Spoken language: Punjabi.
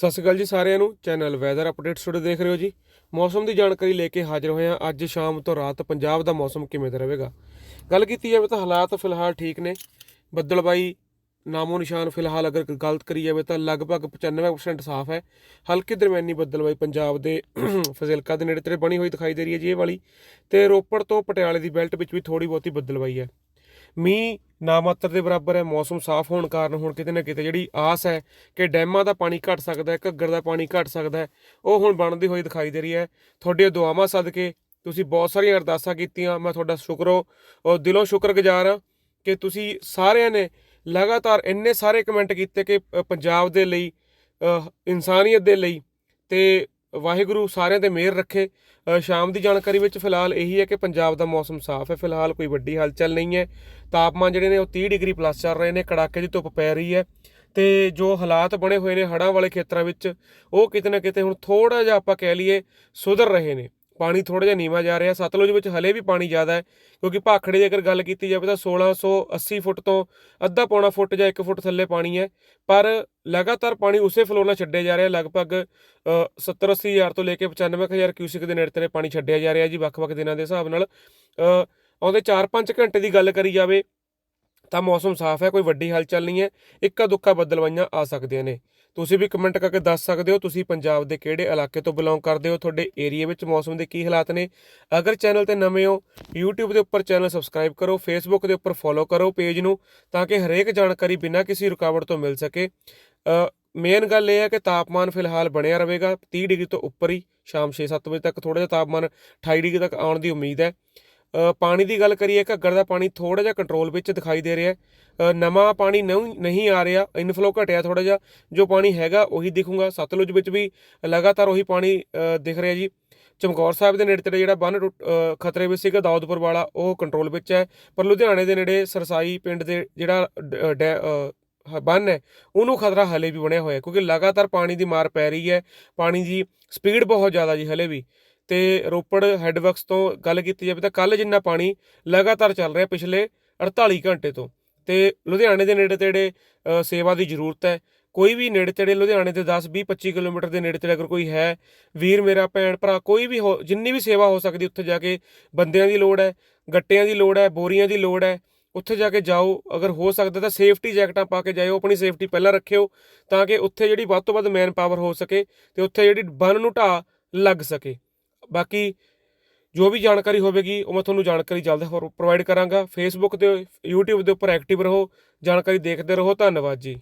ਸਤਿ ਸ਼੍ਰੀ ਅਕਾਲ ਜੀ ਸਾਰਿਆਂ ਨੂੰ। ਚੈਨਲ ਵੈਦਰ ਅਪਡੇਟਸ ਤੁਹਾਡੇ ਦੇਖ ਰਹੇ ਹੋ ਜੀ। ਮੌਸਮ ਦੀ ਜਾਣਕਾਰੀ ਲੈ ਕੇ ਹਾਜ਼ਰ ਹੋਏ ਹਾਂ। ਅੱਜ ਸ਼ਾਮ ਤੋਂ ਰਾਤ ਪੰਜਾਬ ਦਾ ਮੌਸਮ ਕਿਵੇਂ ਦਾ ਰਹੇਗਾ? ਗੱਲ ਕੀਤੀ ਜਾਵੇ ਤਾਂ ਹਾਲਾਤ ਫਿਲਹਾਲ ਠੀਕ ਨੇ। ਬੱਦਲਬਾਈ ਨਾਮੋ ਨਿਸ਼ਾਨ ਫਿਲਹਾਲ ਅਗਰ ਗਲਤ ਕਰੀ ਜਾਵੇ ਤਾਂ ਲਗਭਗ 95% ਸਾਫ਼ ਹੈ। ਹਲਕੀ ਦਰਮਿਆਨੀ ਬੱਦਲਬਾਈ ਪੰਜਾਬ ਦੇ ਫਜ਼ਿਲਕਾ ਦੇ ਨੇੜੇ ਤੇੜੇ ਬਣੀ ਹੋਈ ਦਿਖਾਈ ਦੇ ਰਹੀ ਹੈ ਜੀ ਇਹ ਵਾਲੀ। ਤੇ ਰੋਪੜ ਤੋਂ ਪਟਿਆਲੇ ਦੀ ਬੈਲਟ ਵਿੱਚ ਵੀ ਥੋੜੀ ਬਹੁਤੀ ਬੱਦਲਬਾਈ ਹੈ। ਮੀਂਹ ਨਾ ਮਾਤਰ ਦੇ ਬਰਾਬਰ ਹੈ, ਮੌਸਮ ਸਾਫ਼ ਹੋਣ ਕਾਰਨ ਹੁਣ ਕਿਤੇ ਨਾ ਕਿਤੇ ਜਿਹੜੀ ਆਸ ਹੈ ਕਿ ਡੈਮਾਂ ਦਾ ਪਾਣੀ ਘਟ ਸਕਦਾ ਹੈ, ਘੱਗਰ ਦਾ ਪਾਣੀ ਘਟ ਸਕਦਾ ਹੈ, ਉਹ ਹੁਣ ਬਣਦੀ ਹੋਈ ਦਿਖਾਈ ਦੇ ਰਹੀ ਹੈ। ਤੁਹਾਡੀਆਂ ਦੁਆਵਾਂ ਸਦਕੇ ਤੁਸੀਂ ਬਹੁਤ ਸਾਰੀਆਂ ਅਰਦਾਸਾਂ ਕੀਤੀਆਂ, ਮੈਂ ਤੁਹਾਡਾ ਸ਼ੁਕਰੋ ਔਰ ਦਿਲੋਂ ਸ਼ੁਕਰਗੁਜ਼ਾਰ ਹਾਂ ਕਿ ਤੁਸੀਂ ਸਾਰਿਆਂ ਨੇ ਲਗਾਤਾਰ ਇੰਨੇ ਸਾਰੇ ਕਮੈਂਟ ਕੀਤੇ ਕਿ ਪੰਜਾਬ ਦੇ ਲਈ ਇਨਸਾਨੀਅਤ ਦੇ ਲਈ ਤੇ ਵਾਹਿਗੁਰੂ ਸਾਰਿਆਂ ਤੇ ਮਿਹਰ ਰੱਖੇ। ਸ਼ਾਮ ਦੀ ਜਾਣਕਾਰੀ ਵਿੱਚ ਫਿਲਹਾਲ ਇਹੀ ਹੈ ਕਿ ਪੰਜਾਬ ਦਾ ਮੌਸਮ ਸਾਫ਼ ਹੈ। ਫਿਲਹਾਲ ਕੋਈ ਵੱਡੀ ਹਲਚਲ ਨਹੀਂ ਹੈ। ਤਾਪਮਾਨ ਜਿਹੜੇ ਨੇ ਉਹ 30 ਡਿਗਰੀ ਪਲੱਸ ਚੱਲ ਰਹੇ ਨੇ। ਕੜਾਕੇ ਦੀ ਧੁੱਪ ਪੈ ਰਹੀ ਹੈ। ਤੇ ਜੋ ਹਾਲਾਤ ਬਣੇ ਹੋਏ ਨੇ ਹੜ੍ਹਾਂ ਵਾਲੇ ਖੇਤਰਾਂ ਵਿੱਚ, ਉਹ ਕਿਤੇ ਨਾ ਕਿਤੇ ਹੁਣ ਥੋੜਾ ਜਿਹਾ ਆਪਾਂ ਕਹਿ ਲਈਏ ਸੁਧਰ ਰਹੇ ਨੇ। ਪਾਣੀ ਥੋੜਾ ਜਿਹਾ ਨੀਵਾ ਜਾ ਰਿਹਾ। ਸਤਲੁਜ ਵਿੱਚ ਹਲੇ ਵੀ ਪਾਣੀ ਜ਼ਿਆਦਾ ਹੈ, ਕਿਉਂਕਿ ਭਾਖੜੇ ਦੀ ਅਗਰ ਗੱਲ ਕੀਤੀ ਜਾਵੇ ਤਾਂ 1680 ਫੁੱਟ ਤੋਂ ਅੱਧਾ ਪੌਣਾ ਫੁੱਟ ਜਾਂ 1 ਫੁੱਟ ਥੱਲੇ ਪਾਣੀ ਹੈ। ਪਰ ਲਗਾਤਾਰ ਪਾਣੀ ਉਸੇ ਫਲੋ ਨਾਲ ਛੱਡਿਆ ਜਾ ਰਿਹਾ, ਲਗਭਗ 70 80 ਹਜ਼ਾਰ ਤੋਂ ਲੈ ਕੇ 95 ਹਜ਼ਾਰ ਕਿਊਸਿਕ ਦੇ ਨੇੜੇ ਤੇੜੇ ਪਾਣੀ ਛੱਡਿਆ ਜਾ ਰਿਹਾ ਜੀ ਵੱਖ-ਵੱਖ ਦਿਨਾਂ ਦੇ ਹਿਸਾਬ ਨਾਲ। ਆਉਂਦੇ 4-5 ਘੰਟੇ ਦੀ ਗੱਲ ਕਰੀ ਜਾਵੇ ਤਾਂ ਮੌਸਮ ਸਾਫ਼ ਹੈ, ਕੋਈ ਵੱਡੀ ਹਲਚਲ ਨਹੀਂ ਹੈ। ਇੱਕਾ ਦੁੱਕਾ ਬੱਦਲਵਾਈਆਂ ਆ ਸਕਦੀਆਂ ਨੇ। ਤੁਸੀਂ ਵੀ ਕਮੈਂਟ ਕਰਕੇ ਦੱਸ ਸਕਦੇ ਹੋ, ਤੁਸੀਂ ਪੰਜਾਬ ਦੇ ਕਿਹੜੇ ਇਲਾਕੇ ਤੋਂ ਬਿਲੋਂਗ ਕਰਦੇ ਹੋ, ਤੁਹਾਡੇ ਏਰੀਆ ਵਿੱਚ ਮੌਸਮ ਦੇ ਕੀ ਹਾਲਾਤ ਨੇ। ਅਗਰ ਚੈਨਲ ਤੇ ਨਵੇਂ ਹੋ, YouTube ਦੇ ਉੱਪਰ ਚੈਨਲ ਸਬਸਕ੍ਰਾਈਬ ਕਰੋ, Facebook ਦੇ ਉੱਪਰ ਫੋਲੋ ਕਰੋ ਪੇਜ ਨੂੰ, ਤਾਂ ਕਿ ਹਰੇਕ ਜਾਣਕਾਰੀ ਬਿਨਾਂ ਕਿਸੇ ਰੁਕਾਵਟ ਤੋਂ ਮਿਲ ਸਕੇ। ਮੇਨ ਗੱਲ ਇਹ ਹੈ ਕਿ ਤਾਪਮਾਨ ਫਿਲਹਾਲ ਬਣਿਆ ਰਹੇਗਾ 30 ਡਿਗਰੀ ਤੋਂ ਉੱਪਰ ਹੀ, ਸ਼ਾਮ 6-7 ਵਜੇ ਤੱਕ ਥੋੜਾ ਜਿਹਾ ਤਾਪਮਾਨ 28 ਡਿਗਰੀ ਤੱਕ ਆਉਣ ਦੀ ਉਮੀਦ ਹੈ। ਪਾਣੀ ਦੀ ਗੱਲ ਕਰੀਏ, ਘੱਗਰ ਦਾ ਪਾਣੀ ਥੋੜਾ ਜਿਹਾ ਕੰਟਰੋਲ ਵਿੱਚ ਦਿਖਾਈ ਦੇ ਰਿਹਾ ਨਵਾਂ ਪਾਣੀ ਨਹੀਂ ਆ ਰਿਹਾ ਇਨਫਲੋ ਘਟਿਆ ਥੋੜਾ ਜਿਹਾ, ਜੋ ਪਾਣੀ ਹੈਗਾ ਉਹੀ ਦਿਖੂਗਾ। ਸਤਲੁਜ ਵਿੱਚ ਵੀ ਲਗਾਤਾਰ ਉਹੀ ਪਾਣੀ ਦਿਖ ਰਿਹਾ ਜੀ। ਚਮਕੌਰ ਸਾਹਿਬ ਦੇ ਨੇੜੇ ਤੇੜੇ ਜਿਹੜਾ ਬੰਨ ਟੁੱਟ- ਖਤਰੇ ਵਿੱਚ ਸੀਗਾ ਦੌਦਪੁਰ ਵਾਲਾ, ਉਹ ਕੰਟਰੋਲ ਵਿੱਚ ਹੈ। ਪਰ ਲੁਧਿਆਣੇ ਦੇ ਨੇੜੇ ਸਰਸਾਈ ਪਿੰਡ ਦੇ ਜਿਹੜਾ, ਡ- ਡੈ- ਬੰਨ ਹੈ, ਉਹਨੂੰ ਖਤਰਾ ਹਲੇ ਵੀ ਬਣਿਆ ਹੋਇਆ ਕਿਉਂਕਿ ਲਗਾਤਾਰ ਪਾਣੀ ਦੀ ਮਾਰ ਪੈ ਰਹੀ ਹੈ। ਪਾਣੀ ਦੀ ਸਪੀਡ ਬਹੁਤ ਜ਼ਿਆਦਾ ਜੀ, ਹਲੇ ਵੀ। ਤੇ ਰੋਪੜ ਹੈਡਵਰਕਸ ਤੋਂ ਗੱਲ ਕੀਤੀ ਜਾਵੇ ਤਾਂ ਕੱਲ ਜਿੰਨਾ ਪਾਣੀ ਲਗਾਤਾਰ ਚੱਲ ਰਿਹਾ ਪਿਛਲੇ 48 ਘੰਟੇ ਤੋਂ ਤੇ ਲੁਧਿਆਣੇ ਦੇ ਨੇੜੇ ਤੇੜੇ ਸੇਵਾ ਦੀ ਜ਼ਰੂਰਤ ਹੈ। ਕੋਈ ਵੀ ਨੇੜੇ ਤੇੜੇ ਲੁਧਿਆਣੇ ਦੇ 10 20 25 ਕਿਲੋਮੀਟਰ ਦੇ ਨੇੜੇ ਤੇੜੇ ਅਗਰ ਕੋਈ ਹੈ, ਵੀਰ ਮੇਰਾ, ਭੈਣ, ਭਰਾ, ਕੋਈ ਵੀ ਹੋ, ਜਿੰਨੀ ਵੀ ਸੇਵਾ ਹੋ ਸਕਦੀ ਉੱਥੇ ਜਾ ਕੇ ਬੰਦਿਆਂ ਦੀ ਲੋੜ ਹੈ, ਗੱਟਿਆਂ ਦੀ ਲੋੜ ਹੈ, ਬੋਰੀਆਂ ਦੀ ਲੋੜ ਹੈ, ਉੱਥੇ ਜਾ ਕੇ ਜਾਓ। ਅਗਰ ਹੋ ਸਕਦਾ ਤਾਂ ਸੇਫਟੀ ਜੈਕਟਾਂ ਪਾ ਕੇ ਜਾਇਓ, ਆਪਣੀ ਸੇਫਟੀ ਪਹਿਲਾਂ ਰੱਖਿਓ ਤਾਂ ਕਿ ਉੱਥੇ ਜਿਹੜੀ ਵੱਧ ਤੋਂ ਵੱਧ ਮੈਨ ਪਾਵਰ ਹੋ ਸਕੇ ਤੇ ਉੱਥੇ ਜਿਹੜੀ ਬੰਨ ਨੂੰ ਢਾਹ ਲੱਗ ਸਕੇ। ਬਾਕੀ ਜੋ ਵੀ ਜਾਣਕਾਰੀ ਹੋਵੇਗੀ, ਉਹ ਮੈਂ ਤੁਹਾਨੂੰ ਜਾਣਕਾਰੀ ਜਲਦ ਪ੍ਰੋਵਾਈਡ ਕਰਾਂਗਾ। ਫੇਸਬੁੱਕ ਤੇ, YouTube ਦੇ ਉੱਪਰ ਐਕਟਿਵ ਰਹੋ। ਜਾਣਕਾਰੀ ਦੇਖਦੇ ਰਹੋ। ਧੰਨਵਾਦ ਜੀ।